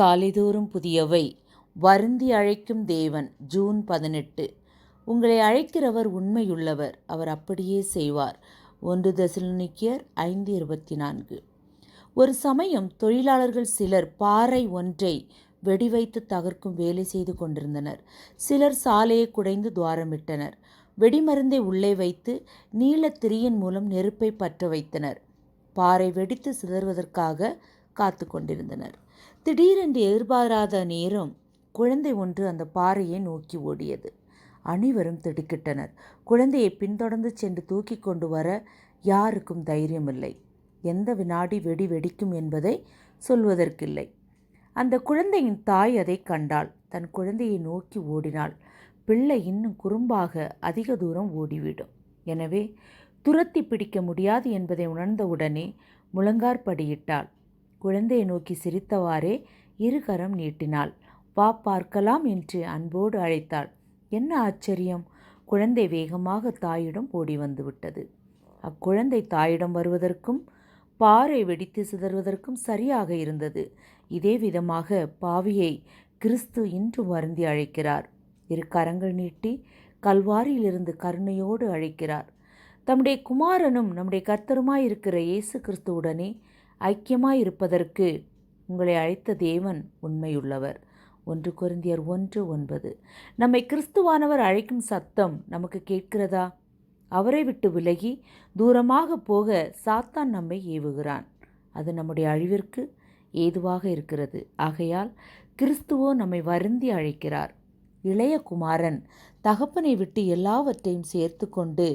காலைதோறும் புதியவை வருந்தி அழைக்கும் தேவன் ஜூன் பதினெட்டு. உங்களை அழைக்கிறவர் உண்மையுள்ளவர் அவர் அப்படியே செய்வார். ஒன்று தசலோனிக்கியர் ஐந்து இருபத்தி நான்கு. ஒரு சமயம் தொழிலாளர்கள் சிலர் பாறை ஒன்றை வெடிவைத்து தகர்க்கும் வேலை செய்து கொண்டிருந்தனர். சிலர் சாலையை குடைந்து துவாரமிட்டனர் வெடிமருந்தை உள்ளே வைத்து நீலத்திரியின் மூலம் நெருப்பை பற்ற வைத்தனர். பாறை வெடித்து சிதறுவதற்காக காத்து கொண்டிருந்தனர். திடீரென்று எதிர்பாராத நேரம் குழந்தை ஒன்று அந்த பாறையை நோக்கி ஓடியது. அனைவரும் திடுக்கிட்டனர். குழந்தையை பின்தொடர்ந்து சென்று தூக்கி கொண்டு வர யாருக்கும் தைரியமில்லை. எந்த வினாடி வெடி வெடிக்கும் என்பதை சொல்வதற்கில்லை. அந்த குழந்தையின் தாய் அதை கண்டாள். தன் குழந்தையை நோக்கி ஓடினாள். பிள்ளை இன்னும் குறும்பாக அதிக தூரம் ஓடிவிடும். எனவே துரத்தி பிடிக்க முடியாது என்பதை உணர்ந்தவுடனே முழங்கார்படியிட்டாள் குழந்தையை நோக்கி சிரித்தவாறே இருகரம் நீட்டினாள். வா பார்க்கலாம் என்று அன்போடு அழைத்தாள். என்ன ஆச்சரியம்? குழந்தை வேகமாக தாயிடம் ஓடி வந்துவிட்டது அக்குழந்தை தாயிடம் வருவதற்கும் பாறை வெடித்து சிதறுவதற்கும் சரியாக இருந்தது. இதே விதமாக பாவியை கிறிஸ்து இன்று வருந்தி அழைக்கிறார். இரு கரங்கள் நீட்டி கல்வாரியிலிருந்து கருணையோடு அழைக்கிறார். தம்முடைய குமாரனும் நம்முடைய கர்த்தருமாயிருக்கிற இயேசு கிறிஸ்துவுடனே ஐக்கியமாயிருப்பதற்கு உங்களை அழைத்த தேவன் உண்மையுள்ளவர். ஒன்று குருந்தியர் ஒன்று ஒன்பது. நம்மை கிறிஸ்துவானவர் அழைக்கும் சத்தம் நமக்கு கேட்கிறதா? அவரை விட்டு விலகி தூரமாக போக சாத்தான் நம்மை ஏவுகிறான். அது நம்முடைய அழிவிற்கு ஏதுவாக இருக்கிறது. ஆகையால் கிறிஸ்துவோ நம்மை வருந்தி அழைக்கிறார். இளைய குமாரன் தகப்பனை விட்டு எல்லாவற்றையும் சேர்த்து கொண்டு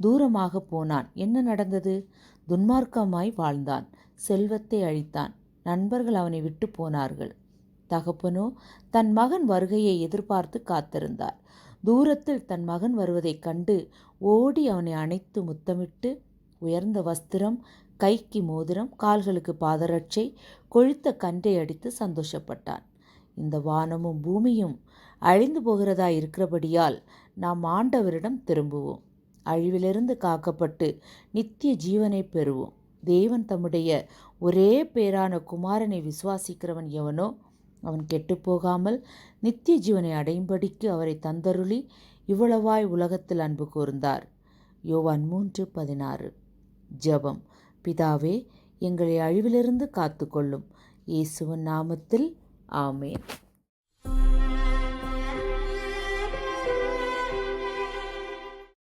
தூரமாக போனான். என்ன நடந்தது? துன்மார்க்கமாய் வாழ்ந்தான். செல்வத்தை அழித்தான். நண்பர்கள் அவனை விட்டு போனார்கள். தகப்பனோ தன் மகன் வருகையை எதிர்பார்த்து காத்திருந்தார். தூரத்தில் தன் மகன் வருவதைக் கண்டு ஓடி அவனை அணைத்து முத்தமிட்டு உயர்ந்த வஸ்திரம் கைக்கு மோதிரம் கால்களுக்கு பாதரட்சை கொழுத்த கன்றை அடித்து சந்தோஷப்பட்டான். இந்த வானமும் பூமியும் அழிந்து போகிறதா இருக்கிறபடியால் நாம் ஆண்டவரிடம் திரும்புவோம். அழிவிலிருந்து காக்கப்பட்டு நித்திய ஜீவனை பெறுவோம். தேவன் தம்முடைய ஒரே பேரான குமாரனை விசுவாசிக்கிறவன் எவனோ அவன் கெட்டுப்போகாமல் நித்திய ஜீவனை அடையும்படிக்கு அவரை தந்தருளி இவ்வளவாய் உலகத்தில் அன்பு கூர்ந்தார். யோவான் மூன்று பதினாறு. ஜெபம். பிதாவே எங்களை அழிவிலிருந்து காத்துக்கொள்ளும். இயேசுவின் நாமத்தில். ஆமேன்.